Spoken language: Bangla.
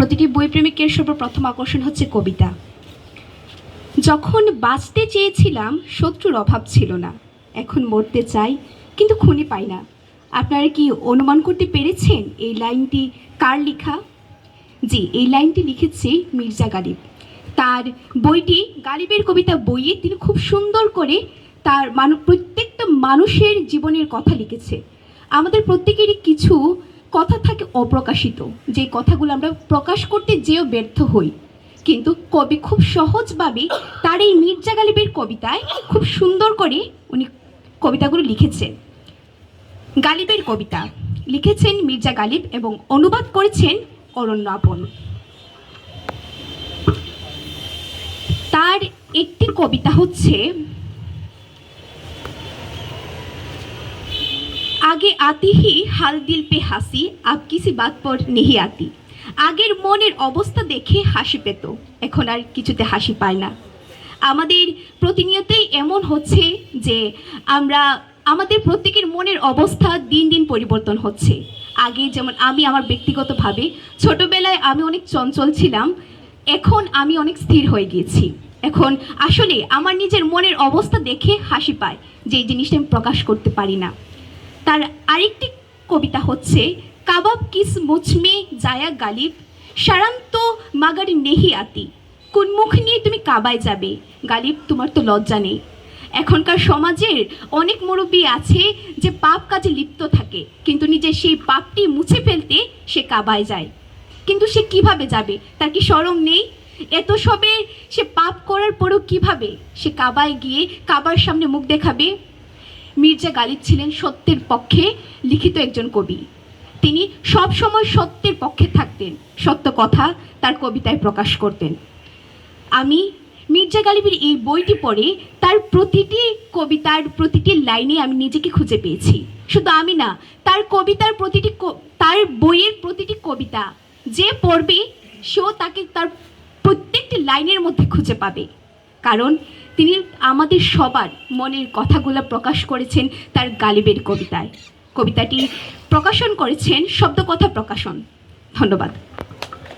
প্রতিটি বই প্রেমিকের সর্বপ্রথম আকর্ষণ হচ্ছে কবিতা। যখন বাঁচতে চেয়েছিলাম, শত্রুর অভাব ছিল না। এখন মরতে চাই, কিন্তু খুনি পাই না। আপনারা কি অনুমান করতে পেরেছেন এই লাইনটি কার লেখা? জি, এই লাইনটি লিখেছে মির্জা গালিব। তার বইটি গালিবের কবিতা বইয়ে তিনি খুব সুন্দর করে তার মানু, প্রত্যেকটা মানুষের জীবনের কথা লিখেছে। আমাদের প্রত্যেকেরই কিছু কথা থাকে অপ্রকাশিত। যে কথাগুলো আমরা প্রকাশ করতে যেও ব্যর্থ হই। কিন্তু কবি খুব সহজভাবে তার এই মির্জা গালিবের কবিতায় খুব সুন্দর করে উনি কবিতাগুলো লিখেছেন। গালিবের কবিতা। লিখেছেন মির্জা গালিব এবং অনুবাদ করেছেন অরণ্য আপন তার একটি কবিতা হচ্ছে আগে আতি হি হাল দিল পে হাসি, আব কিসি বাত পর নেহি আতি। আগের মনের অবস্থা দেখে হাসি পেত, এখন আর কিছুতে হাসি পায় না। আমাদের প্রতিনিয়তই এমন হচ্ছে যে আমরা, আমাদের প্রত্যেকের মনের অবস্থা দিন দিন পরিবর্তন হচ্ছে। আগে যেমন আমি আমার ব্যক্তিগতভাবে, ছোটবেলায় আমি অনেক চঞ্চল ছিলাম, এখন আমি অনেক স্থির হয়ে গিয়েছি। এখন আসলে আমার নিজের মনের অবস্থা দেখে হাসি পায়, যে জিনিসটা আমি প্রকাশ করতে পারি না। তার আরেকটি কবিতা হচ্ছে, কাবাব কিস মুচমে জায়া গালিব সারান্ত মাগারি নেহি আতি। কোন মুখ নিয়ে তুমি কাবায় যাবে? গালিব, তোমার তো লজ্জা নেই। এখনকার সমাজের অনেক মুরব্বী আছে যে পাপ কাজে লিপ্ত থাকে, কিন্তু নিজের সেই পাপটি মুছে ফেলতে সে কাবায় যায়। কিন্তু সে কীভাবে যাবে? তার কি সরম নেই? এত সবে সে পাপ করার পরেও কীভাবে সে কাবায় গিয়ে কাবার সামনে মুখ দেখাবে? মির্জা গালিব ছিলেন সত্যের পক্ষে লিখিত একজন কবি। তিনি সব সময় সত্যের পক্ষে থাকতেন, সত্য কথা তার কবিতায় প্রকাশ করতেন। আমি মির্জা গালিবের এই বইটি পড়ে তার প্রতিটি কবিতার প্রতিটি লাইনে আমি নিজেকে খুঁজে পেয়েছি। শুধু আমি না, তার কবিতার প্রতিটি তার বইয়ের প্রতিটি কবিতা যে পড়বে, সেও তাকে তার প্রত্যেকটি লাইনের মধ্যে খুঁজে পাবে। কারণ তিনি আমাদের সবার মনের কথাগুলো প্রকাশ করেছেন তার গালিবের কবিতায়। কবিতাটি প্রকাশন করেছেন শব্দ কথা প্রকাশন। ধন্যবাদ।